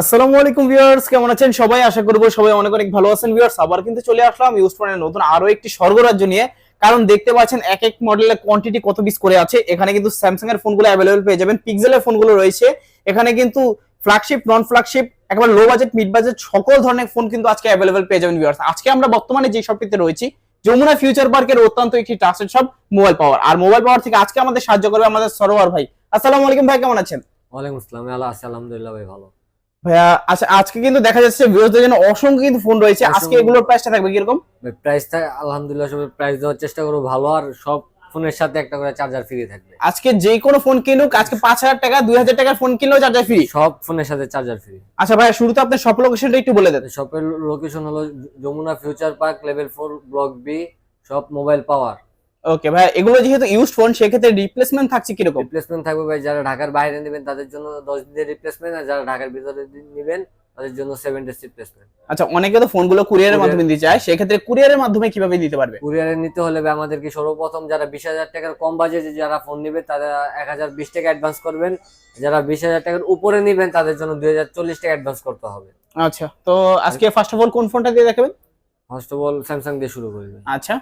আসসালামু আলাইকুম ভিউয়ার্স, কেমন আছেন সবাই? আশা করব সবাই অনেক অনেক ভালো আছেন ভিউয়ার্স। আবার কিন্তু চলে আসলাম ইউজফোনের নতুন আরও একটি স্বর্গরাজ্য নিয়ে। কারণ দেখতে পাচ্ছেন এক এক মডেলের কোয়ান্টিটি কত পিস করে আছে। এখানে কিন্তু স্যামসাং এর ফোনগুলো অ্যাভেলেবল পেয়ে যাবেন। পিক্সেলের ফোনগুলো রয়েছে। এখানে কিন্তু ফ্ল্যাগশিপ নন ফ্ল্যাগশিপ একেবারে লো বাজেট মিড বাজেট সকল ধরনের ফোন কিন্তু আজকে অ্যাভেলেবল পেয়ে যাবেন ভিউয়ার্স আজকে আমরা বর্তমানে যে শপটিতে রয়েছি, যমুনা ফিউচার পার্কের অত্যন্ত একটি ট্রাস্টেড সব মোবাইল পাওয়ার আর মোবাইল পাওয়ার থেকে আজকে আমাদের সাহায্য করবে আমাদের সরোয়ার ভাই। আসসালামু আলাইকুম ভাই, কেমন আছেন? ওয়ালাইকুম আসসালাম। আল্লাহ আলহামদুলিল্লাহ ভাই, ভালো। ভাইয়া আচ্ছা আজকে কিন্তু দেখা যাচ্ছে ভিউয়ারদের জন্য অসংখ্য কিন্তু ফোন রয়েছে। আজকে। এগুলোর প্রাইসটা থাকবে কীরকম? ভাই প্রাইসটা আলহামদুলিল্লাহ সবাই প্রাইস দেওয়ার চেষ্টা করব ভালো আর সব ফোনের সাথে একটা করে চার্জার ফ্রি থাকবে। আজকে যে কোনো ফোন কিনুক আজকে পাঁচ হাজার টাকা দুই হাজার টাকার ফোন কিনলেও চার্জার ফ্রি সব ফোনের সাথে চার্জার ফ্রি আচ্ছা ভাইয়া শুরুতে আপনার শপ লোকেশনটা একটু বলে দেন। শপের লোকেশন হলো Jamuna future park level four block B সব মোবাইল পাওয়ার ওকে ভাই এগুলো যেহেতু ইউজ ফোন সেক্ষেত্রে রিপ্লেসমেন্ট থাকছে কীরকম? রিপ্লেসমেন্ট থাকবে ভাই যারা ঢাকার বাইরে নেবেন তাদের জন্য দশ দিনের রিপ্লেসমেন্ট আর যারা ঢাকার ভিতরে নেবেন তাদের জন্য সেভেন ডেজ রিপ্লেসমেন্ট আচ্ছা অনেকে তো ফোনগুলো কুরিয়ারের মাধ্যমে দিতে চায় সেক্ষেত্রে কুরিয়ারের মাধ্যমে কীভাবে দিতে পারবে? কুরিয়ারে নিতে হলে ভাই আমাদেরকে সর্বপ্রথম যারা বিশ হাজার টাকার কম বাজেটে যারা ফোন নেবে তারা এক হাজার বিশ টাকা অ্যাডভান্স করবেন। যারা বিশ হাজার টাকার উপরে নেবেন তাদের জন্য দুই হাজার চল্লিশ টাকা অ্যাডভান্স করতে হবে। আচ্ছা তো আজকে ফার্স্ট অফ অল কোন ফোনটা দিয়ে দেখাবেন? ফার্স্ট অফ অল স্যামসাং দিয়ে শুরু করবে আচ্ছা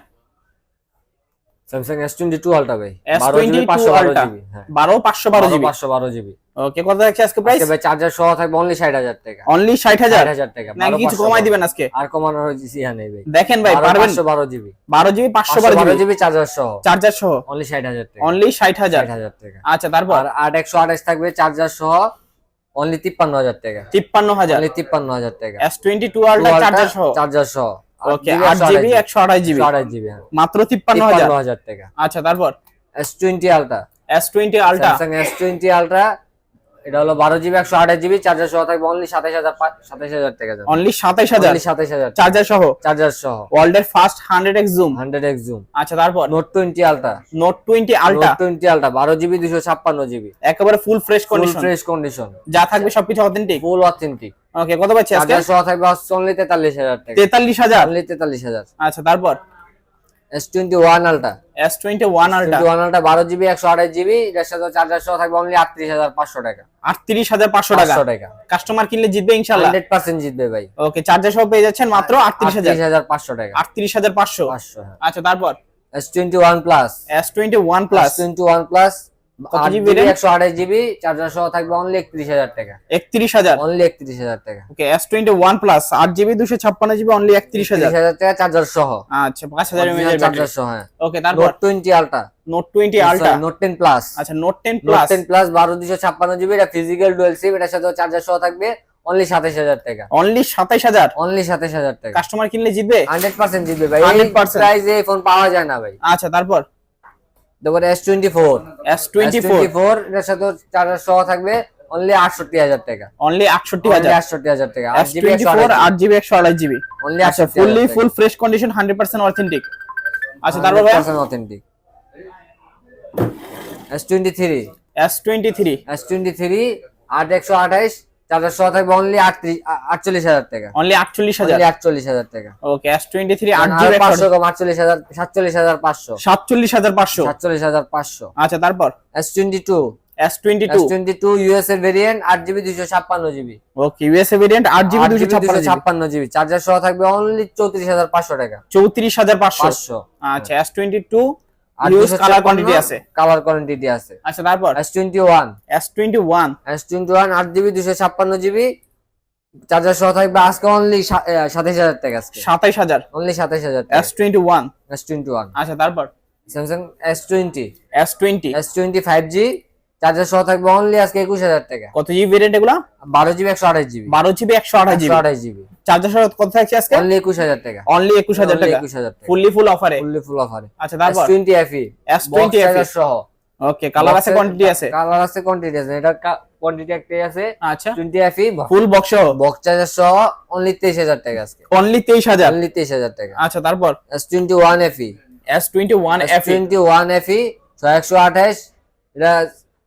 স্যামসাং এস টোয়েন্টি টু আলটা ভাই S22 পাঁচশো বারো Ultra। জিবি হ্যাঁ। বারো পাঁচশো বারো জিবি পাঁচশো বারো জিবি ওকে কত থাকছে আজকে প্রাইস ভাই চার্জার সহ থাকবে অনলি ষাট হাজার টাকা। অনলি ষাট হাজার? হাজার টাকা নাকি কিছু কমাই দিবেন আজকে? আর কমানোর ইহা নেই ভাই। দেখেন ভাই পারবেন? পাঁচশো বারো জিবি বারো জিবি পাঁচশো পাঁচশো বারো বারো জিবি জিবি চার্জার সহ। চার্জার সহ? অনলি ষাট হাজার টাকা। অনলি ষাট হাজার? হাজার টাকা। আচ্ছা তারপর? আর আট একশো আঠাশ থাকবে চার্জার সহ। অনলি তিপ্পান্ন হাজার টাকা। তিপ্পান্ন হাজার। অনলি তিপ্পান্ন হাজার টাকা। S twenty two Ultra charger সহ? চার্জার সহ। ওকে জিবি একশো আঠাশ জিবি আড়াই জিবি হ্যাঁ। মাত্র তিপ্পান্ন হাজার। তিপ্পান্ন হাজার টাকা। আচ্ছা তারপর? S twenty Ultra S twenty Ultra Samsung S twenty Ultra এটা হলো বারো জিবি একশো আঠাশ জিবি চার্জার সহ থাকবে অনলি সাতাশ হাজার সাতাশ হাজার টাকা যাবে অনলি সাতাইশ হাজার? অনলি সাতাশ হাজার চার্জার সহ? চার্জার সহ। ওয়ার্ল্ড এর first hundred X zoom hundred X zoom আচ্ছা তারপর? Note twenty Ultra Note twenty Ultra Note twenty Ultra বারো জিবি দুশো ছাপ্পান্ন জিবি একেবারে full fresh full condition fresh condition যা থাকবে সবকিছু অথেন্টিক ফুল অথেন্টিক ওকে কত পাচ্ছি আজকে? সহ থাকবে অনলি তেতাল্লিশ হাজার টাকা। তেতাল্লিশ হাজার? অনলি তেতাল্লিশ হাজার। আচ্ছা তারপর? S twenty one Ultra S twenty one Ultra twenty one Ultra বারো জিবি একশো আঠাশ জিবি এটার সাথে চার্জার সহ থাকবে অনলি আটত্রিশ হাজার পাঁচশো টাকা। আটত্রিশ হাজার পাঁচশো টাকা? পাঁচশো টাকা। কাস্টমার কিনলে জিতবে হান্ড্রেড পার্সেন্ট জিতবে ভাই। ওকে চার্জার সহ পেয়ে যাচ্ছেন মাত্র আটত্রিশ হাজার। আটত্রিশ হাজার পাঁচশো টাকা। আটত্রিশ হাজার পাঁচশো? পাঁচশো হ্যাঁ। আচ্ছা তারপর? S twenty one Plus S twenty one Plus twenty one Plus GB charger সহ থাকবে অনলি একত্রিশ হাজার টাকা। একত্রিশ হাজার? অনলি একত্রিশ হাজার টাকা। Okay S twenty one Plus আট জিবি দুশো ছাপ্পান্ন জিবি অনলি একত্রিশ হাজার? হাজার টাকা চার্জার সহ। আচ্ছা পাঁচ হাজার চার্জার সহ ওকে তারপর? Note twenty Ultra Note twenty Ultra Note ten Plus আচ্ছা Note ten Plus ten Plus বারো দুশো ছাপ্পান্ন জিবি এটা ফিজিক্যাল ডুয়েল সিম এটার সাথে চার্জার সহ থাকবে অনলি হাজার টাকা। অনলি সাতাইশ হাজার? অনলি হাজার টাকা। কাস্টমার কিনলে জিতবে? হান্ড্রেড পার্সেন্ট জিতবে ভাই। 100% প্রাইসে ফোন পাওয়া যায় না ভাই। আচ্ছা তারপর? তারপরে S twenty four S twenty four এটার সাথে চার্জার সহ থাকবে অনলি আটষট্টি হাজার টাকা। অনলি আটষট্টি হাজার। আটষট্টি হাজার টাকা। এস টোয়েন্টি ফোর আট জিবি একশো আঠাশ জিবি অনলি আচ্ছা fully full fresh condition hundred percent authentic আচ্ছা তারপর authentic S twenty three S twenty three S twenty three আট একশো আঠাইশ চারটা শো থাকবে অনলি আটত্রিশ আটচল্লিশ হাজার টাকা। অনলি আটচল্লিশ হাজার? আটচল্লিশ হাজার টাকা। ওকে এস টোয়েন্টি থ্রি পাঁচশো কম আটচল্লিশ হাজার সাতচল্লিশ হাজার পাঁচশো। সাতচল্লিশ হাজার পাঁচশো? সাতচল্লিশ হাজার পাঁচশো। আচ্ছা তারপর? S twenty two S22 S22 US এর variant 8GB 256GB okay US এর ভেরিয়েন্ট 8GB 256GB চার্জার সহ থাকবে অনলি 34500 টাকা। 34500 আচ্ছা S22 ইউজ কালার কোয়ান্টিটি আছে। কালার কোয়ান্টিটি আছে। আচ্ছা তারপর? S21 S21 S21 8GB 256GB charger সহ থাকবে আজকে অনলি 27000 টাকা আজকে। 27000 অনলি 27000 S21 S21 আচ্ছা তারপর? Samsung S20 S20 S20 5G charger সহ থাকবে অনলি আজকে একুশ হাজার টাকা। কত জিবি ভেরিয়েন্ট এগুলা? বারো জিবি একশো আঠাশ জিবি বারো জিবি একশো আঠাশ জিবি আঠাশ জিবি চার্জার সহ কত থাকছে আজকে? অনলি একুশ হাজার টাকা। অনলি একুশ হাজার টাকা। একুশ হাজার টাকা। ফুললি ফুল অফারে ফুললি ফুল অফারে আচ্ছা তারপর? টোয়েন্টি এফ এস টোয়েন্টি সহ। ওকে কালার আছে কোয়ান্টিটি আছে? কালার আছে কোয়ান্টিটি আছে। এটা কোয়ান্টিটি একটাই আছে। আচ্ছা। Twenty FE full box box charger সহ? অনলি তেইশ হাজার টাকা আজকে। অনলি তেইশ হাজার? অনলি তেইশ হাজার টাকা। আচ্ছা তারপর? S twenty one FE S twenty one F twenty one FE ছয় একশো আঠাশ। এটা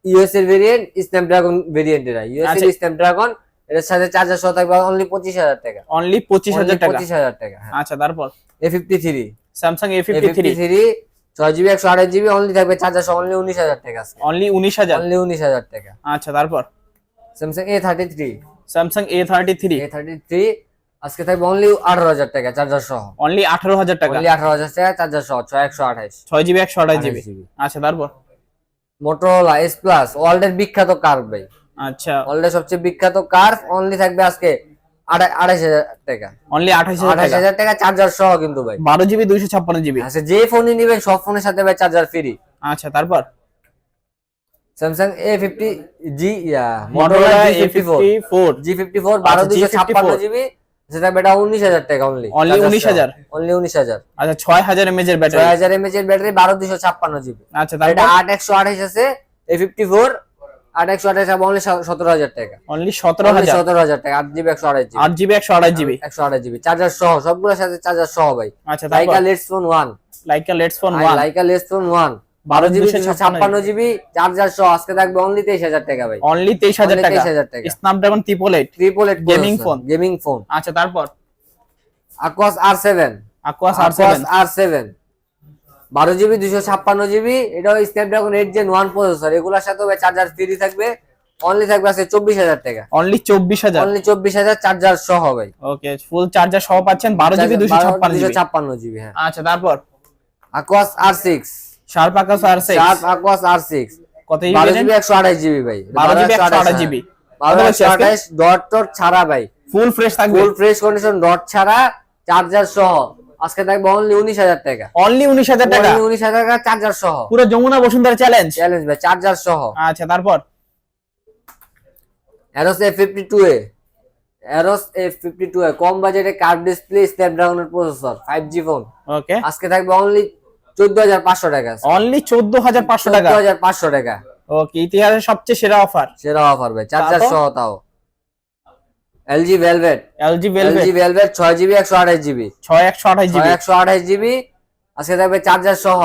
ইউএস এর ভেরিয়েন্ট স্ন্যাপড্রাগন ভেরিয়েন্ট এটা ইউএস আচ্ছা। এর স্ন্যাপড্রাগন এটার সাথে চার্জার সহ থাকবে অনলি পঁচিশ হাজার টাকা। অনলি পঁচিশ হাজার টাকা। পঁচিশ হাজার টাকা আচ্ছা তারপর? A fifty three Samsung A A fifty three fifty three ছয় জিবি একশো আঠাশ জিবি অনলি থাকবে চার্জার সহ অনলি উনিশ হাজার টাকা অনলি উনিশ হাজার? অনলি উনিশ হাজার টাকা। আচ্ছা তারপর? Samsung A thirty three Samsung A thirty three A thirty three আজকে থাকবে অনলি আঠারো হাজার টাকা চার্জার সহ। অনলি আঠারো হাজার টাকা? অনলি আঠারো হাজার টাকা চার্জার সহ ছয় একশো আঠাইশ। ছয় জিবি একশো আঠাশ জিবি জিবি আচ্ছা তারপর? মোটরোলা এস প্লাস ওয়ার্ল্ডের বিখ্যাত কার্ভ ভাই। আচ্ছা। ওয়ার্ল্ডের সবচেয়ে বিখ্যাত কার্ভ অনলি থাকবে আজকে আড়াই- আড়াইশ হাজার টাকা। অনলি আঠাশ হাজার টাকা? চার্জার সহ কিন্তু ভাই। বারো জিবি দুইশো ছাপ্পান্ন জিবি আচ্ছা যে ফোনই নিবেন সব ফোনের সাথে ভাই চার্জার ফ্রি আচ্ছা তারপর? Samsung A fifty G Motorola Motorola G fifty four four G fifty four বারো আচ্ছা, দুইশো ছাপ্পান্ন জিবি সেটা বেটা উনিশ হাজার টাকা অনলি Only 19,000? অনলি উনিশ হাজার। আচ্ছা ছয় হাজার এমএজ এর ছয় ব্যাটারি হাজার এমএচ এর ব্যাটারি বারো দুইশো ছাপ্পান্ন জিবি আচ্ছা এটা আট একশো আঠাইশ আছে এ ফিফটি ফোর আট একশো আঠাইশ অনলি সতেরো হাজার টাকা। অনলি সতেরো হাজার? সতেরো হাজার টাকা আট জিবি একশো আঠাইশ জিবি আট জিবি একশো আঠাশ জিবি একশো আঠাশ জিবি চার্জার সহ সবগুলোর সাথে চার্জার সহ ভাই। আচ্ছা Leica Leitz Phone one Leica Leitz Phone one Leica Leitz Phone one বারো জিবি ছাপ্পান্ন জিবি। চার্জার সহ আজকে থাকবে অনলি তেইশ হাজার টাকা ভাই। অনলি তেইশ হাজার টাকা। 23,000 টাকা। Snapdragon triple eight triple eight Gaming phone। Gaming phone আচ্ছা তারপর? Aquos R seven Aquos R seven R seven বারো জিবি দুশো ছাপ্পান্ন জিবি এটাও Snapdragon eight gen one processor এগুলোর সাথে চার্জার ফ্রি থাকবে। অনলি থাকবে আছে চব্বিশ হাজার টাকা। অনলি চব্বিশ হাজার। অনলি চব্বিশ হাজার চার্জার সহ ভাই। ওকে ফুল চার্জার সহ পাচ্ছেন। বারো জিবি দুশো ছাপ্পান্ন জিবি। ছাপ্পান্ন জিবি হ্যাঁ। আচ্ছা তারপর? Aquos R six Sharp Aquos R six চার আকোয়াস আর সিক্স কত জিবি জিবি একশো আঠাশ জিবি ভাই। 12 জিবি 128 জিবি। বারো কত একশো বলছে আজকে? আঠাশ ডট টট ছাড়া ভাই। ফুল ফ্রেশ থাকবে। ফুল ফ্রেশ কন্ডিশন ডট ছাড়া চার্জার সহ। আজকে থাকবে অনলি উনিশ হাজার টাকা। অনলি উনিশ হাজার টাকা? অনলি উনিশ হাজার টাকা চার্জার সহ। পুরো যমুনা বসুন্ধরা চ্যালেঞ্জ চ্যালেঞ্জ ভাই চার্জার সহ। আচ্ছা তারপর? Fifty two A Arrows F fifty two A কম বাজেটে curve display স্ন্যাপড্রাগনের processor five G phone okay আজকে থাকবে অনলি চোদ্দ হাজার পাঁচশো টাকা অনলি চোদ্দ হাজার পাঁচশো টাকা? হাজার পাঁচশো টাকা। ওকে ইতিহাসের সবচেয়ে সেরা অফার সেরা অফার ভাই চার্জার? সহ তাও। LG Velvet LG LG Velvet Velvet ছয় জিবি একশো আঠাশ জিবি ছয় একশো আঠাশ জিবি একশো আঠাশ জিবি আজকে থাকবে চার্জার সহ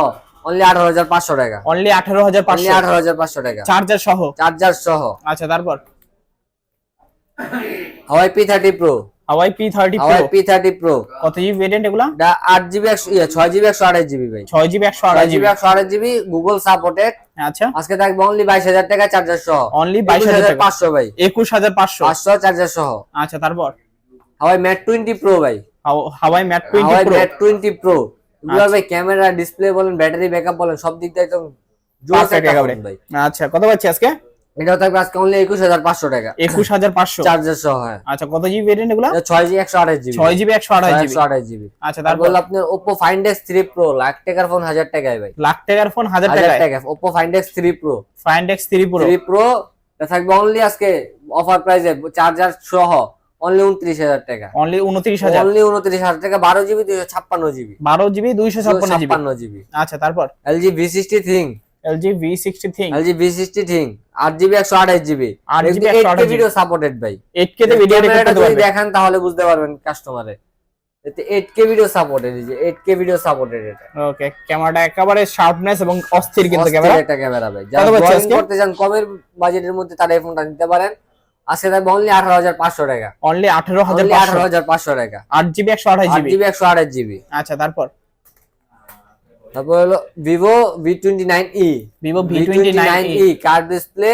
অনলি আঠারো হাজার পাঁচশো টাকা। অনলি আঠারো হাজার পাঁচশো? আঠারো হাজার পাঁচশো টাকা। চার্জার সহ? চার্জার সহ। আচ্ছা তারপর? Huawei P thirty Pro Huawei P thirty Huawei P thirty Pro কত জিবি ভেরিয়েন্ট এগুলা? এটা আট জিবি একশো ইয়ে, ছয় জিবি একশো আঠাশ জিবি ভাই। ছয় জিবি একশো ছয় আঠাশ জিবি জিবি একশো আঠাশ জিবি গুগল সাপোর্টেড আচ্ছা। আজকে থাকবে অনলি বাইশ হাজার টাকা চার্জার সহ। অনলি বাইশ হাজার টাকা। পাঁচশো ভাই। একুশ হাজার পাঁচশো। পাঁচশো চার্জার সহ। আচ্ছা তারপর? হাওয়াই ম্যাট টোয়েন্টি প্রো ভাই। হাও- Huawei Mate twenty Huawei Pro Mate twenty Pro এগুলো আচ্ছা। ভাই ক্যামেরা ডিসপ্লে বলেন ব্যাটারি ব্যাকআপ বলেন সব দিক দিয়ে একদম জোস একটা ভাই। আচ্ছা কত পাচ্ছি আজকে? এটাও থাকবে আজকে অনলি একুশ হাজার পাঁচশো টাকা। একুশ হাজার পাঁচশো? চার্জার সহ হ্যাঁ। আচ্ছা কত জিবি ভেরিয়েন্ট এগুলা? এটা ছয় জিবি একশো আঠাশ জিবি ছয় জিবি একশো আঠাশ জিবি একশো আঠাশ জিবি আচ্ছা তারপর? আপনার Find X three Pro lakh টাকার ফোন হাজার টাকায় ভাই। লাখ টাকার ফোন হাজার টাকায়? টাকা Oppo Find X three Pro Find X three Pro three Pro থাকবে অনলি আজকে অফার প্রাইসে চার্জার সহ অনলি উনত্রিশ হাজার টাকা। অনলি উনত্রিশ হাজার? অনলি উনত্রিশ হাজার টাকা বারো জিবি দুইশো ছাপ্পান্ন জিবি বারো জিবি দুইশো ছাপ্পান্ন জিবি ছাপ্পান্ন জিবি আচ্ছা তারপর? LG V sixty thing. LG V sixty thing. LG V sixty thing. আট জিবি একশো আঠাশ জিবি 8 GB 128 ভিডিও সাপোর্টেড ভাই। এইট কে ভিডিও দেখান তাহলে বুঝতে পারবেন কাস্টমারে এইট কে ভিডিও সাপোর্টেড এই যে এইট কে ভিডিও সাপোর্টেড এটা। ওকে ক্যামেরাটা একেবারে শার্পনেস এবং অস্থির কিন্তু ক্যামেরা একটা ক্যামেরা ভাই। যারা করতে চান কমের বাজেটের মধ্যে তারা এই ফোনটা নিতে পারেন। অনলি আঠারো হাজার পাঁচশো টাকা। অনলি আঠারো হাজার আঠারো হাজার পাঁচশো টাকা। আট জিবি একশো আঠাশ আট জিবি জিবি একশো আঠাশ জিবি আচ্ছা তারপর? তারপর হলো Vivo V twenty nine E Vivo V twenty nine E card display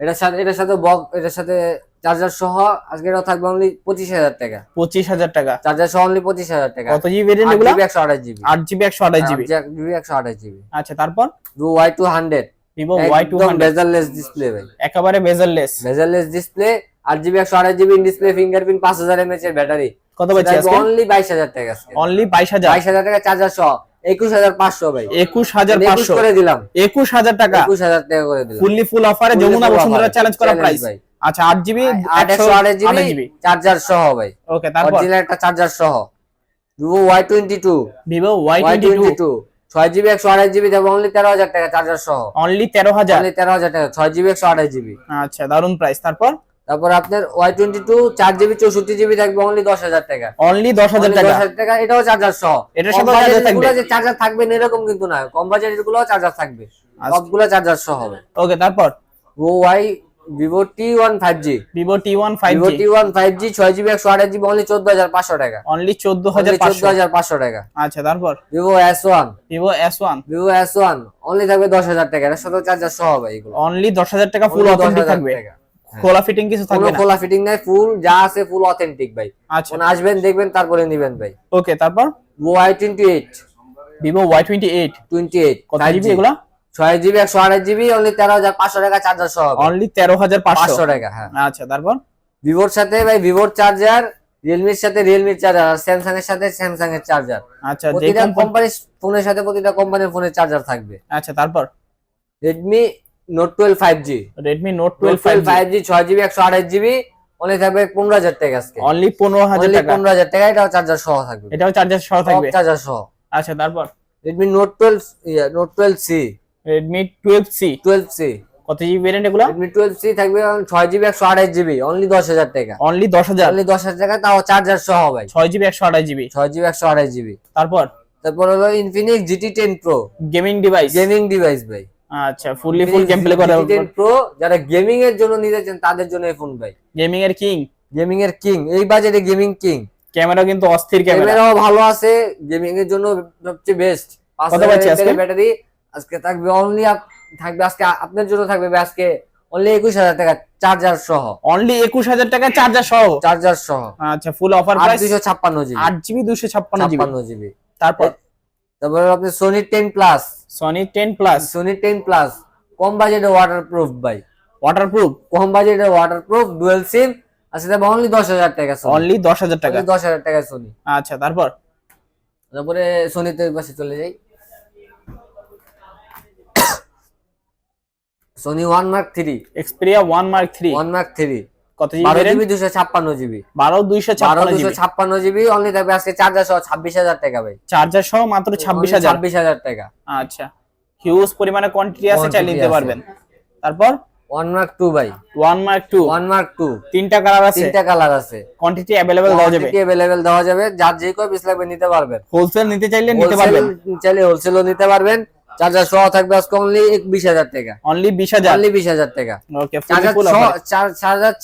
এটার সাথে এটার সাথে বক এটার সাথে চার্জার সহ আজকে এটাও থাকবে অনলি পঁচিশ হাজার টাকা। পঁচিশ হাজার টাকা। চার্জার সহ অনলি পঁচিশ হাজার টাকা। কত জিবি ভেরিয়েন্ট এগুলা? একশো আঠাশ জিবি আট জিবি একশো আঠাশ জিবি জিবি একশো আঠাশ জিবি আচ্ছা তারপর? Vivo Y two hundred Vivo Y two bezelless display ভাই। একেবারে বেজারলেস বেজারলেস ডিসপ্লে আট জিবি একশো আঠাশ জিবি ডিসপ্লে ফিঙ্গারপ্রিন্ট পাঁচ হাজার এমএচ এর ব্যাটারি কত পাচ্ছি অনলি বাইশ হাজার টাকা অনলি বাইশ হাজার? বাইশ হাজার টাকা চার্জার সহ। একুশ হাজার পাঁচশো ভাই। একুশ হাজার পাঁচশো। করে দিলাম। একুশ হাজার টাকা। একুশ হাজার টাকা করে দিলাম। ফুললি ফুল অফারে যমুনা বসুন্ধরা চ্যালেঞ্জ করা প্রাইস ভাই। আচ্ছা আট জিবি আট জিবি জিবি চার্জার সহ ভাই। ওকে তারপর? একটা চার্জার সহ। Vivo Y twenty two Vivo Y twenty two ছয় জিবি একশো আঠাশ জিবি দেবো অনলি তেরো হাজার টাকা চার্জার সহ। অনলি তেরো হাজার? তেরো হাজার টাকা ছয় জিবি একশো আঠাশ জিবি আচ্ছা দারুণ প্রাইস তারপর? তারপর আপনার ওয়াই টোয়েন্টি টু চার জিবি চৌষট্টি জিবি থাকবে অনলি দশ হাজার টাকা। অনলি দশ হাজার টাকা। 10,000 টাকা এটাও চার্জার সহ? গুলো যে চার্জার থাকবে এরকম কিন্তু না। কম বাজেটেরগুলো চার্জার থাকবে। আচ্ছা। সবগুলো চার্জার সহ হবে। ওকে তারপর? Y Vivo T one five G Vivo T one five Vivo T one five G ছয় জিবি একশো আঠাশ জিবি অনলি চোদ্দ হাজার পাঁচশো টাকা। অনলি চোদ্দ হাজার চোদ্দ পাঁচশো। হাজার পাঁচশো টাকা। আচ্ছা তারপর? Vivo S one Vivo S one Vivo S one only থাকবে দশ হাজার টাকা। এর সাথে চার্জার সহ হবে এগুলো। অনলি দশ হাজার টাকা ফুল অথেন্টিক থাকবে। খোলা ফিটিং কিছু থাকবে না? খোলা ফিটিং নাই ফুল যা আছে ফুল অথেন্টিক ভাই। আচ্ছা। আসবেন দেখবেন তারপরে নিবেন ভাই। ওকে তারপর? Y twenty eight Vivo Y twenty eight twenty eight কত জিবি এগুলা? ছয় জিবি একশো আঠাশ জিবি অনলি তেরো হাজার পাঁচশো টাকা চার্জার সহ অনলি তেরো হাজার পাঁচশো। টাকা হ্যাঁ। আচ্ছা তারপর? ভিভোর সাথে ভাই ভিভোর চার্জার রিয়েলমির সাথে রিয়েলমির চার্জার আর স্যামসাং এর সাথে স্যামসাং এর চার্জার আচ্ছা প্রতিটা কোম্পানি কোম্পানির ফোনের সাথে প্রতিটা কোম্পানির ফোনের চার্জার থাকবে। আচ্ছা তারপর? Redmi Note twelve five G Redmi Note twelve five five G ছয় জিবি একশো আঠাশ জিবি অনলি থাকবে পনেরো হাজার টাকা আজকে। অনলি পনেরো হাজার টাকা। পনেরো হাজার টাকা এটাও চার্জার সহ থাকবে। এটাও চার্জার সহ থাকবে? চার্জার সহ। আচ্ছা তারপর? Redmi Note twelve Note twelve C Redmi twelve C twelve C কত জিবি ভেরিয়েন্ট এগুলো? রেডমি টুয়েলভ সি থাকবে ছয় জিবি একশো আঠাশ জিবি অনলি দশ হাজার টাকা। অনলি দশ হাজার? অনলি দশ হাজার টাকা তাও চার্জার সহ ভাই। ছয় জিবি একশো আঠাশ জিবি ছয় জিবি একশো আঠাশ জিবি তারপর? তারপর হলো Infinix GT ten Pro gaming device gaming device ভাই। আচ্ছা ফুললি ফুল গেম প্লে করা প্রো যারা গেমিং এর জন্য নিতে চান তাদের জন্য এই ফোন ভাই। গেমিং এর কিং গেমিং এর কিং এই বাজেটে গেমিং কিং ক্যামেরা কিন্তু অস্থির ক্যামেরা ক্যামেরাও ভালো আছে গেমিং এর জন্য সবচেয়ে বেস্ট কত পাচ্ছি আজকে? ব্যাটারি আজকে থাকবে অনলি থাকবে আজকে আপনার জন্য থাকবে আজকে অনলি একুশ হাজার টাকা চার্জার সহ। অনলি একুশ হাজার টাকা চার্জার সহ? চার্জার সহ। আচ্ছা ফুল অফার প্রাইস দুশো ছাপ্পান্ন জিবি আট জিবি দুশো ছাপ্পান্ন জিবি তারপর? তারপর আপনি Sony ten plus Sony ten plus Sony ten plus কম বাজেটে ওয়াটার প্রুফ ভাই। ওয়াটারপ্রুফ কম বাজেটে ওয়াটার প্রুফ ডুয়েল সিম আছে তবে অনলি দশ হাজার টাকা অনলি দশ হাজার টাকা? দশ হাজার টাকা সোনি আচ্ছা তারপর? তারপরে সনি সোনিতে পাশে চলে যাই। Sony one mark three Xperia one mark three one mark three কত জিবি বারো জিবি দুশো ছাপ্পান্ন জিবি বারো দুইশো বারো দুশো ছাপ্পান্ন জিবি অনলি থাকবে আজকে চার্জার সহ ছাব্বিশ হাজার টাকা ভাই। চার্জার সহ মাত্র ছাব্বিশ হাজার। ছাব্বিশ হাজার টাকা। আচ্ছা। হিউজ পরিমাণে কোয়ান্টিটি আছে নিতে পারবেন। তারপর? ওয়ান মার্ক টু ভাই। One mark two one mark two তিনটা কালার আছে। তিনটা কালার আছে। কোয়ান্টিটি অ্যাভেলেবেল দেওয়া যাবে। অ্যাভেলেবেল দেওয়া যাবে। যার যে কয় পিস লাগবে নিতে পারবেন। হোলসেল নিতে চাইলে নিতে পারবেন। চাইলে হোলসেলও নিতে পারবেন। চার্জার সহ থাকবে আজকে অনলি বিশ হাজার টাকা। অনলি বিশ হাজার? অনলি বিশ হাজার টাকা। চার্জার ফুল সহ চার-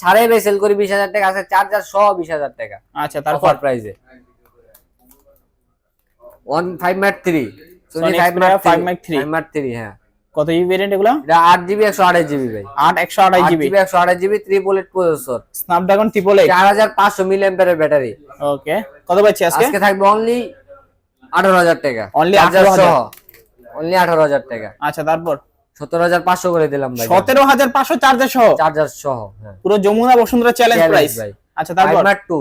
ছাড়ে বেসেল করি বিশ হাজার টাকা আছে চার্জার সহ বিশ হাজার টাকা। আচ্ছা তারপর? অফার প্রাইসে one five mat three Sony Xperia 5 Mark III five mat three হ্যাঁ। কত জিবি ভেরিয়েন্ট এগুলো? এটা আট জিবি একশো আঠাশ জিবি ভাই। আট একশো আঠাশ আট জিবি জিবি একশো আঠাশ GB triple eight processor Snapdragon triple eight চার হাজার পাঁচশো মিলি অ্যাম্পিয়ারের ব্যাটারি ওকে কত পাচ্ছি আজকে? আজকে থাকবে অনলি আঠারো হাজার টাকা। Only চার্জার 18,000 সহ। অনলি আঠারো হাজার টাকা। আচ্ছা তারপর? সতেরো হাজার পাঁচশো করে দিলাম ভাই। সতেরো হাজার পাঁচশো চার্জার সহ? চার্জার সহ হ্যাঁ। পুরো যমুনা বসুন্ধরা চ্যালেঞ্জ প্রাইস। আচ্ছা তারপর? তারপর Mark two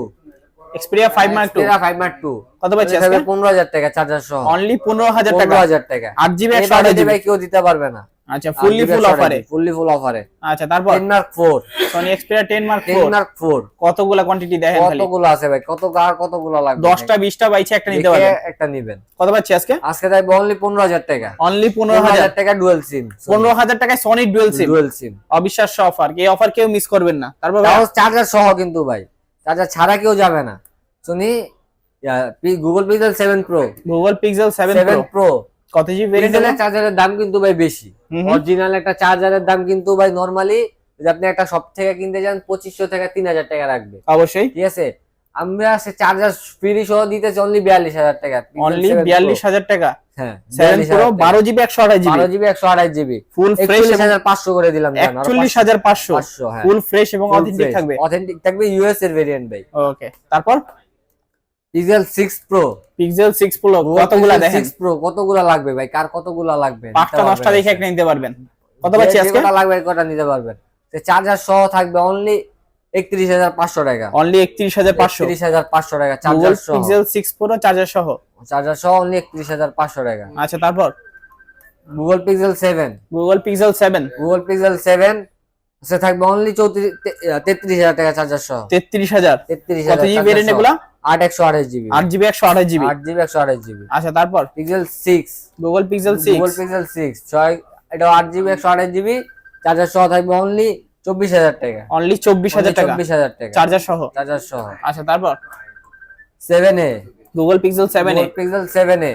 Xperia five Mark two five Mark two কত পাচ্ছি আজকে? পনেরো হাজার টাকা চার্জার সহ। অনলি পনেরো হাজার টাকা। পনেরো হাজার টাকা। আট জিবি এই একশো আঠাশ বাজেটে জিবি ভাই কেউ দিতে পারবে না। আচ্ছা ফুললি ফুল অফারে ফুললি ফুল অফারে আচ্ছা তারপর ten Mark four Sony Xperia ten Mark ten four Mark four কতগুলা কোয়ান্টিটি দেখেন খালি? কতগুলো আছে ভাই? কত আর কতগুলো লাগবে দশটা বিশটা বাইছে একটা নিতে পারবেন। একটা নিবেন। কত পাচ্ছি আজকে? আজকে থাকবে অনলি পনেরো হাজার টাকা। অনলি পনেরো পনেরো হাজার হাজার টাকা ডুয়েল সিম পনেরো হাজার টাকায় Sony dual SIM dual SIM অবিশ্বাস্য অফার এই অফার কেউ মিস করবেন না। তারপর চার্জার সহ কিন্তু ভাই। চার্জার ছাড়া কেউ যাবে না। শুনি Google Pixel seven Pro Google Pixel seven seven Pro Pro কত ভেরিয়েন্ট চার্জারের দাম কিন্তু ভাই বেশি। অরিজিনাল একটা চার্জারের দাম কিন্তু ভাই নরমালি যদি আপনি একটা শপ থেকে কিনতে যান পঁচিশশো থেকে তিন হাজার টাকা রাখবে। অবশ্যই। ঠিক আছে? আমরা সে চার্জার ফ্রি সহ দিতেছি অনলি বিয়াল্লিশ হাজার টাকা। অনলি বিয়াল্লিশ হাজার টাকা? হ্যাঁ বারো জিবি একশো জিবি বারো জিবি একশো আঠাশ জিবি ফুল ফ্রেশ হাজার পাঁচশো করে দিলাম একচল্লিশ হাজার পাঁচশো। হ্যাঁ। ফুল ফ্রেশ এবং অথেন্টিক থাকবে। অথেন্টিক থাকবে ইউএস এর ভেরিয়েন্ট ভাই। ওকে তারপর? Pixel six Pro Pixel six Pro কতগুলা দেখেন? সিক্স প্রো কতগুলা লাগবে ভাই? কার কতগুলা লাগবে? পাঁচটা নিতে দশটা পারবেন দেখে একটা নিতে পারবেন। কত পাচ্ছি আজকে? কটা লাগবে কটা নিতে পারবেন। চার্জার সহ থাকবে অনলি একত্রিশ হাজার পাঁচশো টাকা। অনলি একত্রিশ হাজার পাঁচশো। একত্রিশ হাজার পাঁচশো টাকা গুগল চার্জার সহ। পিক্সেল সিক্স প্রো চার্জার সহ। চার্জার সহ অনলি একত্রিশ হাজার পাঁচশো টাকা। আচ্ছা তারপর? Google Pixel seven Google Pixel seven Google Pixel seven সে থাকবে অনলি চৌত্রিশ তেত্রিশ হাজার টাকা চার্জার সহ। তেত্রিশ হাজার। তেত্রিশ কত হাজার জিবি ভেরিয়েন্ট এগুলা? আট একশো আঠাশ জিবি। আট জিবি একশো আঠাশ জিবি? আট জিবি একশো আঠাশ জিবি। আচ্ছা তারপর? Pixel six Google Pixel Google Pixel six ছয় এটা আট জিবি একশো আঠাশ জিবি। চার্জার সহ থাকবে অনলি চব্বিশ হাজার টাকা। অনলি চব্বিশ হাজার টাকা? চব্বিশ হাজার টাকা। চার্জার সহ? চার্জার সহ। আচ্ছা তারপর? Seven A Google Pixel seven A Pixel seven A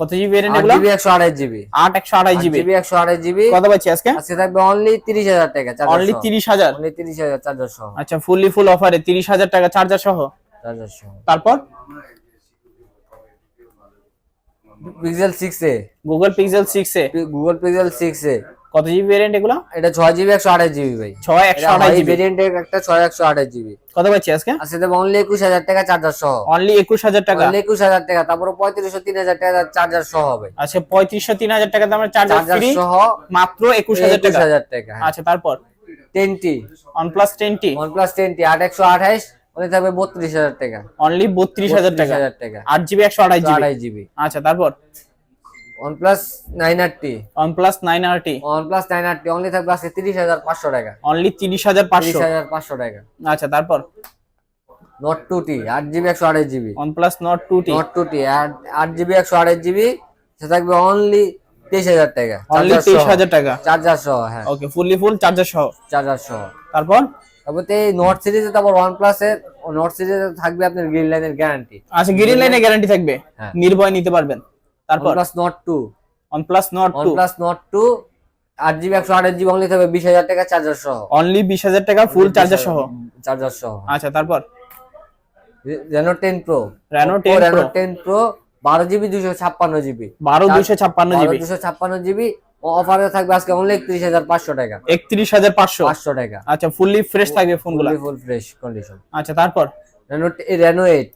কত জিবি আট এগুলো? জিবি একশো আঠাশ জিবি। আট একশো আঠাশ জিবি। জিবি একশো আঠাশ জিবি। কত পাচ্ছি আজকে? আজকে থাকবে অনলি টাকা অনলি তিরিশ হাজার? অনলি তিরিশ হাজার চার্জার সহ। আচ্ছা ফুললি ফুল অফারে তিরিশ হাজার টাকা চার্জার সহ? তারপর? Pixel 6 A. Google Pixel 6 A. Google Pixel 6 A. কত জিবি ভেরিয়েন্ট এগুলো? এটা 6 জিবি 128 জিবি ভাই। 6 128 জিবি ভেরিয়েন্ট একটা 6 128 জিবি কত পাচ্ছি আজকে? আজকে তো অনলি 21000 টাকা চার্জার সহ। অনলি 21000 টাকা। অনলি 21000 টাকা তারপর 3500 3000 টাকা চার্জার সহ হবে। আচ্ছা 3500 3000 টাকা দামের চার্জার ফ্রি সহ মাত্র 21000 টাকা। 21000 টাকা আচ্ছা তারপর? 10 টি OnePlus 10 টি OnePlus 10 টি ওতে থাকবে 32000 টাকা। অনলি 32000 টাকা? টাকা। আট জিবি একশো আড়াই আড়াই জিবি। আচ্ছা তারপর? OnePlus 9RT OnePlus 9RT OnePlus 9RT only থাকবে হাজার পাঁচশো টাকা। অনলি 30500 30500 টাকা। আচ্ছা তারপর? Note 2T 8GB 128GB two টি আট জিবি একশো আড়াই জিবি। সেটা থাকবে অনলি 23000 টাকা। অনলি 23000 টাকা? চার্জার সহ হ্যাঁ। ওকে ফুললি ফুল চার্জার সহ। চার্জার সহ। তারপর? তারপর নোট সিরিজে তারপর ওয়ান প্লাস এর নোট সিরিজে থাকবে আপনার গ্রিন লাইনের গ্যারান্টি আচ্ছা গ্রিন লাইনে গ্যারান্টি থাকবে? হ্যাঁ। নির্ভয় নিতে পারবেন। তারপর? Plus Nord two OnePlus Nord one two plus Nord two আট জিবি একশো আঠাশ জিবি অনলি থাকবে বিশ হাজার টাকা চার্জার সহ। অনলি বিশ হাজার টাকা ফুল চার্জার সহ? চার্জার সহ। আচ্ছা তারপর? Reno ten Pro Reno ten Pro ten Pro বারো জিবি দুশো ছাপ্পান্ন জিবি বারো দুইশো ছাপ্পান্ন জিবি দুশো ছাপ্পান্ন জিবি অফারে থাকবে আজকে অনলি একত্রিশ হাজার পাঁচশো টাকা। একত্রিশ হাজার পাঁচশো? পাঁচশো টাকা। আচ্ছা ফুললি ফ্রেশ থাকবে ফোনগুলো ফুল ফ্রেশ কন্ডিশন আচ্ছা তারপর? Reno Reno eight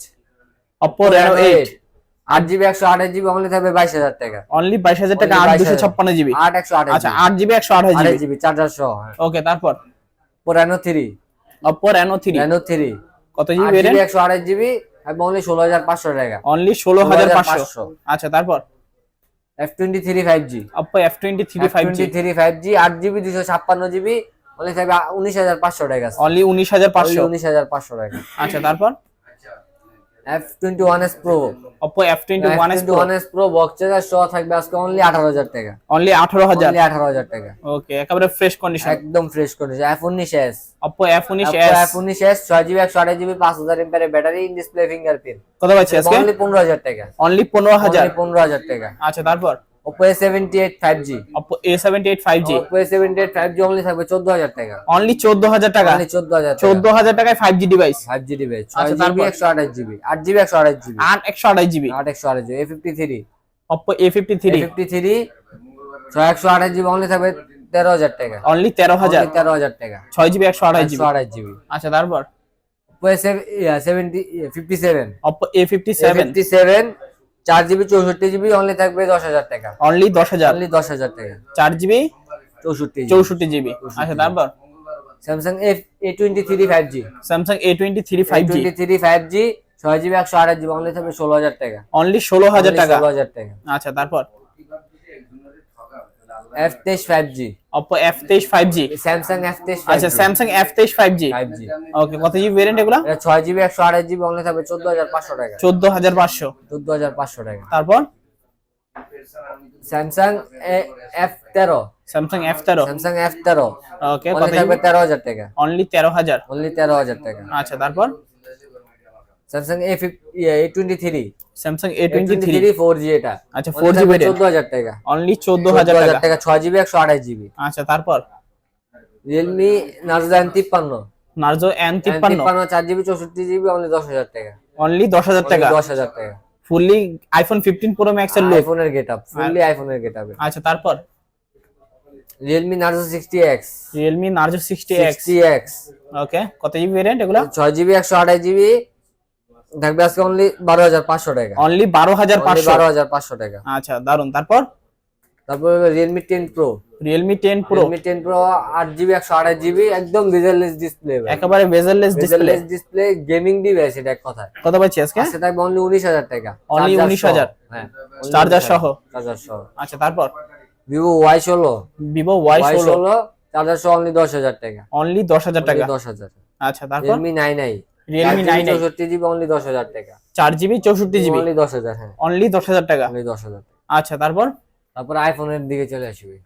Oppo Reno eight আট জিবি একশো আঠাশ জিবি অনলি থাকবে বাইশ হাজার টাকা। অনলি বাইশ হাজার টাকা আট দুশো ছাপ্পান্ন জিবি আট একশো আচ্ছা আট জিবি একশো আঠাশ আঠাশ জিবি চার্জার সহ ওকে তারপর? Reno three Oppo Reno three Reno three কত জিবি আট একশো আঠাশ জিবি এবং অনলি ষোলো হাজার পাঁচশো টাকা। অনলি ষোলো হাজার পাঁচশো। আচ্ছা তারপর? F twenty three five G Oppo F twenty three five G three five G আট জিবি দুশো ছাপ্পান্ন জিবি অনলি থাকবে উনিশ হাজার পাঁচশো টাকা। অনলি উনিশ হাজার পাঁচশো। উনিশ হাজার পাঁচশো টাকা। আচ্ছা তারপর? F S one S Pro Oppo F twenty one S one S Pro box charger সহ থাকবে আজকে অনলি আঠারো হাজার টাকা। অনলি আঠারো হাজার? অনলি আঠারো হাজার টাকা। ওকে একেবারে ফ্রেশ কন্ডিশন একদম ফ্রেশ কন্ডিশন ছয় জিবি একশো আঠাশ জিবি পাঁচ হাজার এমপিয়ারের ব্যাটারি ইন ডিসপ্লে ফিঙ্গারপ্রিন্ট কত পাচ্ছি আজকে? অনলি পনেরো হাজার টাকা। অনলি পনেরো হাজার? পনেরো হাজার টাকা। আচ্ছা তারপর? Oppo A78 5G Oppo A78 5G Oppo A78 5G only থাকবে 14000 টাকা only 14000 টাকা only 14000 14000 টাকায় 5G device 5G device 6GB 128GB 8GB 128GB 8 128GB 8 128GB A53 Oppo A53 A53 6 128GB only থাকবে 13000 টাকা only 13000 13000 টাকা 6GB 128GB 128GB আচ্ছা তারপর Oppo A57 Oppo A57 57 চার জিবি চৌষট্টি জিবি অনলি থাকবে দশ হাজার টাকা। অনলি দশ হাজার? অনলি দশ হাজার টাকা। চার জিবি? চৌষট্টি চৌষট্টি জিবি। আচ্ছা তারপর? Samsung F A twenty three five G Samsung A twenty three five G twenty three five G ছয় জিবি একশো আঠাশ জিবি অনলি থাকবে ষোলো হাজার টাকা। অনলি ষোলো হাজার টাকা? ষোলো হাজার টাকা। আচ্ছা তারপর? F23 5G Oppo F23 5G Samsung F23 আচ্ছা Samsung F23 5G 5G ওকে কত জিবি ভেরিয়েন্ট এগুলা এটা 6 জিবি 128 জিবি অনলি থাকবে 14500 টাকা 14500 14500 টাকা তারপর Samsung F13 Samsung F13 Samsung F13 ওকে কত থাকবে 13000 টাকা only 13000 only 13000 টাকা আচ্ছা তারপর Samsung A23 Samsung A twenty three four G এটা। আচ্ছা ফোর জি ভেরিয়েন্ট চোদ্দ হাজার টাকা। অনলি চোদ্দ হাজার টাকা। ছয় জিবি একশো আঠাশ জিবি আচ্ছা তারপর? রিয়েলমি নার্জান তিপ্পান্ন। নার্জো এন তিপ্পান্ন। চার জিবি চৌষট্টি জিবি অনলি দশ হাজার টাকা। অনলি দশ হাজার টাকা? দশ হাজার টাকা। Fully iPhone fifteen Pro Max এর লুক আইফোনের গেট আপ ফুললি আইফোনের গেট আপ আচ্ছা তারপর? Realme Narzo sixty X Realme Narzo sixty X okay কত জিবি ভেরিয়েন্ট এগুলো? ছয় জিবি একশো আঠাশ জিবি থাকবে আজকে অনলি বারো হাজার পাঁচশো টাকা। অনলি বারো হাজার পাঁচশো? বারো হাজার পাঁচশো টাকা। আচ্ছা দারুণ তারপর? তারপর Realme ten Pro Realme ten Pro Realme ten Pro আট জিবি একশো আঠাশ জিবি একদম ভিজুয়ালেস ডিসপ্লে একেবারে bezelless display display gaming device এটা এক কথায়। কত পাচ্ছি আজকে? আজকে থাকবে অনলি উনিশ হাজার টাকা। অনলি 19,000 সহ। হ্যাঁ চার্জার সহ। চার্জার সহ। আচ্ছা তারপর? ভিভো ওয়াই ষোলো। ভিভো ওয়াই ষোলো। চার্জার সহ অনলি দশ হাজার টাকা। অনলি দশ হাজার টাকা। দশ হাজার। আচ্ছা তারপর? রিয়েলমি নাইন আই নাইন চৌষট্টি জিবি অনলি দশ হাজার টাকা। চার জিবি চৌষট্টি জিবি? অনলি দশ হাজার হ্যাঁ। অনলি দশ হাজার টাকা? অনলি দশ হাজার আচ্ছা তারপর? তারপর আইফোনের দিকে চলে আসবে।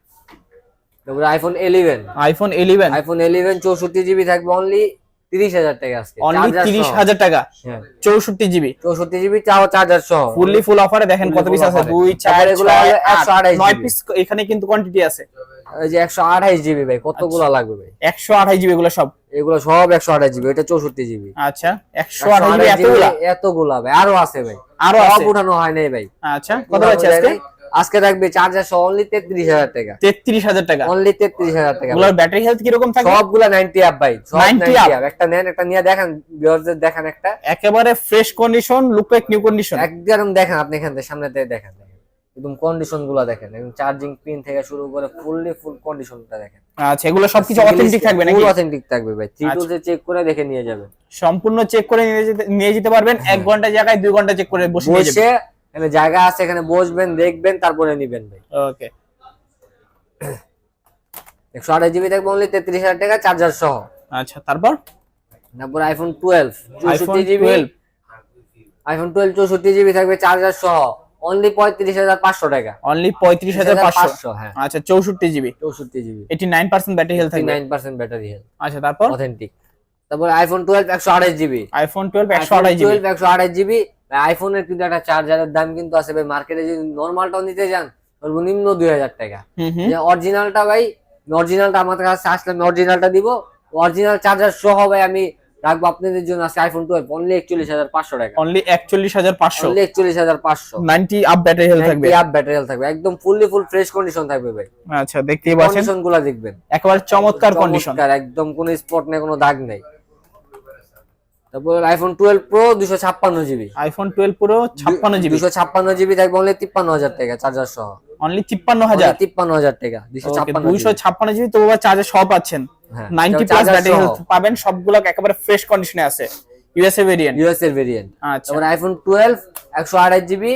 তারপর iPhone eleven iPhone eleven iPhone eleven চৌষট্টি জিবি থাকবে অনলি তিরিশ হাজার টাকা আজকে। অনলি Charger তিরিশ সহ। হাজার টাকা? হ্যাঁ। চৌষট্টি জিবি? চৌষট্টি জিবি চাও চার্জার সহ। ফুললি ফুল অফারে দেখেন কত পিস আছে। offer এ। দুই চার তারপরে এগুলো ছয় হলো 128 নয় পিস এখানে কিন্তু কোয়ান্টিটি আছে। এই যে একশো আঠাইশ জিবি ভাই কতগুলো লাগবে ভাই? একশো আঠাশ জিবি এগুলো সব? এগুলো সব একশো আঠাশ জিবি এটা চৌষট্টি জিবি। আচ্ছা একশো আঠাশ জিবি এতগুলা? এতগুলা ভাই আরও আছে ভাই। আরও সব উঠানো হয় নাই ভাই। আচ্ছা কত পাচ্ছি আজকে? আজকে থাকবে চার্জার সহ অনলি তেত্রিশ হাজার টাকা। তেত্রিশ হাজার টাকা? অনলি তেত্রিশ হাজার টাকা এগুলোর ব্যাটারি হেলথ কীরকম থাকে সবগুলা নাইনটি আপ ভাই সব 90 90 up? up একটা নেন একটা নিয়ে দেখেন ভিউয়ারদের দেখেন একটা। একেবারে fresh condition look like new condition একদম দেখেন আপনি এখান থেকে সামনে থেকে দেখেন। একদম কন্ডিশনগুলা দেখেন একদম চার্জিং পিন থেকে শুরু করে ফুললি ফুল কন্ডিশনটা দেখেন। আচ্ছা এগুলো সবকিছু অথেন্টিক থাকবে নাকি? ফুল অথেন্টিক থাকবে ভাই থ্রি। টুলসে চেক করে দেখে নিয়ে যাবেন। সম্পূর্ণ চেক করে নিয়ে যেতে নিয়ে যেতে পারবেন এক ঘণ্টা জায়গায় দুই ঘণ্টা চেক করে বসে বসে এখানে জায়গা আছে এখানে বসবেন দেখবেন তারপরে নিবেন ভাই। ওকে একশো আঠাশ জিবি থাকবে অনলি তেত্রিশ হাজার টাকা চার্জার সহ। আচ্ছা তারপর? তারপর আইফোন টুয়েলভ চৌষট্টি জিবি 12 আইফোন টুয়েলভ চৌষট্টি জিবি থাকবে চার্জার সহ। অনলি পঁয়ত্রিশ হাজার পাঁচশো টাকা। অনলি পঁয়ত্রিশ হাজার পাঁচশো? হ্যাঁ। আচ্ছা চৌষট্টি জিবি? চৌষট্টি GB. Eighty nine percent battery health থাকবে? নাইন পার্সেন্ট ব্যাটারি হেলথ আচ্ছা তারপর? অথেন্টিক তারপর আইফোন টুয়েলভ একশো আঠাশ জিবি। আইফোন টুয়েলভ একশো আড়াই জিবি। টুয়েলভ একশো আঠাশ জিবি। আইফোনের কিন্তু একটা চার্জারের দাম কিন্তু আছে ভাই। মার্কেটে যদি নর্মালটাও নিতে যান সর্বনিম্ন দুই হাজার টাকা। হুম হুম। যে অরিজিনালটা ভাই অরিজিনালটা আমাদের কাছে আসলে আমি অরিজিনালটা দিব। অরিজিনাল চার্জার সহ ভাই আমি রাখব আপনাদের জন্য আজকে আইফোন টুয়েলভ অনলি একচল্লিশ হাজার পাঁচশো টাকা। অনলি একচল্লিশ হাজার পাঁচশো? অনলি একচল্লিশ হাজার পাঁচশো। নাইনটি আপ ব্যাটারি হেলথ থাকবে। আপ ব্যাটারি থাকবে। একদম ফুললি ফুল ফ্রেশ কন্ডিশন থাকবে ভাই। আচ্ছা দেখতেই পাচ্ছেন। কন্ডিশনগুলা দেখবেন। একেবারে চমৎকার কন্ডিশন একদম কোনো স্পট নেই কোনো দাগ নেই। তারপর আইফোন টুয়েলভ প্রো দুশো ছাপ্পান্ন জিবি আইফোন টুয়েলভ পুরো ছাপ্পান্ন জিবি দুশো ছাপ্পান্ন জিবি থাকবে অনলি তিপ্পান্ন হাজার টাকা চার্জার সহ। অনলি তিপ্পান্ন হাজার? তিপ্পান্ন হাজার টাকা দুশো ছাপ্পান্ন দুইশো ছাপ্পান্ন জিবি তো চার্জে সব পাচ্ছেন। নাইনটি প্লাস ব্যাটারি হেলথ পাবেন সবগুলো একেবারে ফ্রেশ কন্ডিশনে আছে। ইউএসএ ভেরিয়েন্ট ইউএস এর ভেরিয়েন্ট আচ্ছা। তারপর আইফোন টুয়েলভ একশো আঠাশ GB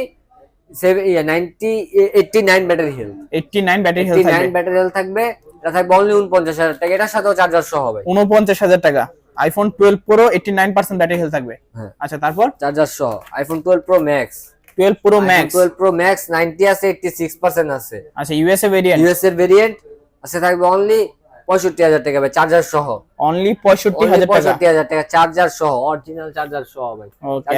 ninety eighty nine battery health eighty nine battery health nine battery health থাকবে এটা থাকবে অনলি উনপঞ্চাশ হাজার টাকা এটার সাথেও চার্জার সহ হবে। উনপঞ্চাশ হাজার টাকা। IPhone twelve Pro eighty nine percent battery health থাকবে। হ্যাঁ। আচ্ছা তারপর? চার্জার সহ iPhone twelve Pro Max twelve Pro Max twelve Pro Max ninety আছে এইটটি সিক্স পার্সেন্ট আছে। আচ্ছা ইউএসএ ভেরিয়েন্ট ইউএস এর ভেরিয়েন্ট আছে থাকবে অনলি পঁয়ষট্টি হাজার টাকা ভাই চার্জার সহ। অনলি পঁয়ষট্টি হাজার টাকা। পঁয়ষট্টি হাজার টাকা চার্জার সহ অরিজিনাল চার্জার সহ ভাই।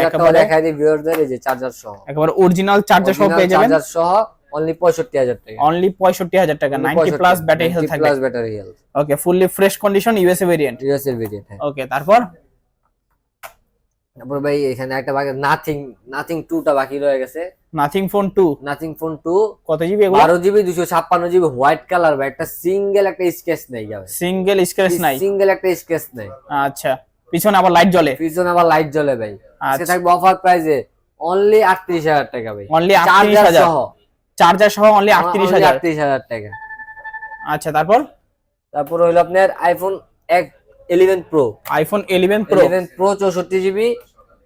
একেবারে দেখাই দিই ভিউয়ারদের এই যে চার্জার সহ। একেবারে অরিজিনাল চার্জার সহ পেয়ে যাবেন। চার্জার সহ অনলি পঁয়ষট্টি হাজার টাকা। অনলি পঁয়ষট্টি হাজার টাকা নাইনটি প্লাস ব্যাটারি হেলথ থাকবে। Plus battery health okay fully fresh condition USA variant US variant okay তারপর? তারপর ভাই এখানে একটা বাকি নাথিং নাথিং টু টা বাকি রয়ে গেছে। Nothing Phone two Nothing Phone two কত জিবি এগুলো? বারো জিবি দুশো ছাপ্পান্ন জিবি হোয়াইট কালার ভাই একটা সিঙ্গেল একটা স্কেচ নেই যাবে সিঙ্গেল স্ক্র্যাচ নাই? সিঙ্গেল একটা স্কেচ নেই। আচ্ছা পিছনে আবার লাইট জ্বলে। পিছনে আবার লাইট জ্বলে ভাই। আচ্ছা। থাকবে অফার প্রাইসে অনলি আটত্রিশ হাজার টাকা ভাই। অনলি আটত্রিশ চার্জার হাজার। সহ। চার্জার সহ অনলি আটত্রিশ Only হাজার। 38,000 টাকা। আচ্ছা তারপর? তারপর হইল আপনার আইফোন এক eleven Pro iPhone eleven Pro eleven Pro চৌষট্টি জিবি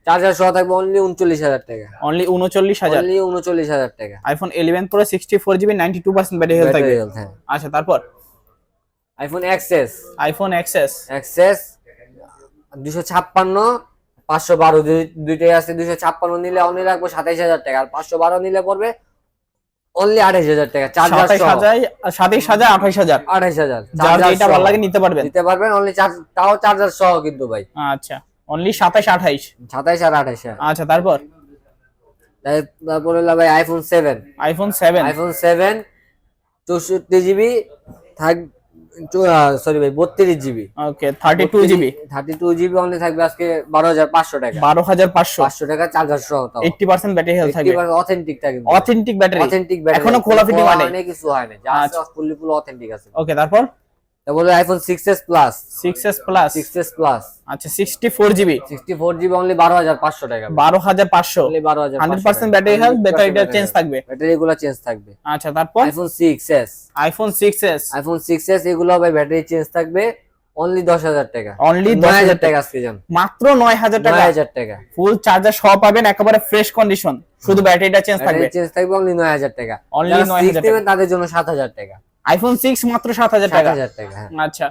চার্জার সহ থাকবে অনলি উনচল্লিশ হাজার টাকা। অনলি উনচল্লিশ হাজার। অনলি উনচল্লিশ হাজার টাকা। IPhone eleven Pro sixty four GB ninety two percent battery health থাকবে। হ্যাঁ। আচ্ছা তারপর? IPhone XS iPhone XS XS দুশো ছাপ্পান্ন পাঁচশো বারো দুইটাই আছে দুশো ছাপ্পান্ন নিলে অনলি রাখব সাতাইশ হাজার টাকা। আর পাঁচশো বারো নিলে পড়বে অনলি আঠাইশ হাজার টাকা চার্জার সাতাইশ হাজার সাতাইশ হাজার চার্জার যেটা ভালো লাগে নিতে পারবেন। নিতে পারবেন অনলি তাও চার্জার সহ কিন্তু ভাই। আচ্ছা অনলি সাতাইশ আঠাইশ। সাতাইশ আর আঠাইশ আচ্ছা তারপর? তারপর হলো ভাই iPhone seven iPhone seven iPhone seven চৌষট্টি জিবি থাক সরি ভাই বত্রিশ GB okay thirty two GB thirty two GB only থাকবে আজকে বারো হাজার পাঁচশো টাকা। বারো হাজার পাঁচশো। পাঁচশো টাকা চার্জার সহ হতো এইটটি পার্সেন্ট ব্যাটারি হেলথ থাকবে। অথেন্টিক থাকে অথেন্টিক ব্যাটারি অথেন্টিক এখনও খোলা ফিটিং মানে। কিছু হয় না। যা আছে ফুললি ফুল অথেন্টিক আছে। ওকে তারপর? তারপরে iPhone six S plus six S plus six S plus আচ্ছা sixty four GB sixty four GB only বারো হাজার পাঁচশো টাকা বারো হাজার পাঁচশো? অনলি বারো হাজার হান্ড্রেড পার্সেন্ট ব্যাটারি হেলথ ব্যাটারিটা চেঞ্জ থাকবে। ব্যাটারি গুলো চেঞ্জ থাকবে। আচ্ছা তারপর? IPhone six S iPhone six S iPhone six S এগুলো ভাই ব্যাটারি চেঞ্জ থাকবে অনলি দশ হাজার টাকা। অনলি নয় দশ হাজার হাজার টাকা আজকে যান মাত্র নয় হাজার টাকা। নয় হাজার টাকা। ফুল চার্জার সহ পাবেন একেবারে ফ্রেশ কন্ডিশন শুধু ব্যাটারিটা চেঞ্জ থাকবে। চেঞ্জ থাকবে অনলি নয় হাজার টাকা। Only যারা 9,000 six নেবেন তাদের জন্য সাত হাজার টাকা। আইফোন সিক্স মাত্র সাত হাজার টাকা। হ্যাঁ। আচ্ছা।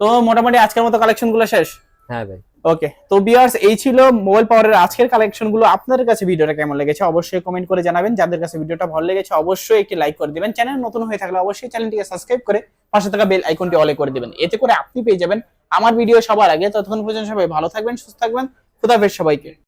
তো মোটামুটি আজকের মতো কালেকশনগুলো শেষ? হ্যাঁ ভাই। ওকে তো বিয়ার্স এই ছিল মোবাইল পাওয়ারের আজকের কালেকশনগুলো। আপনাদের কাছে ভিডিওটা কেমন লেগেছে অবশ্যই কমেন্ট করে জানাবেন। যাদের কাছে ভিডিওটা ভালো লেগেছে অবশ্যই একটি লাইক করে দিবেন। চ্যানেল নতুন হয়ে থাকলে অবশ্যই চ্যানেলটিকে সাবস্ক্রাইব করে পাশে থাকা বেল আইকনটি অলে করে দিবেন। এতে করে আপনি পেয়ে যাবেন আমার ভিডিও সবার আগে। ততক্ষণ পর্যন্ত সবাই ভালো থাকবেন সুস্থ থাকবেন। খুদাফেজ সবাইকে।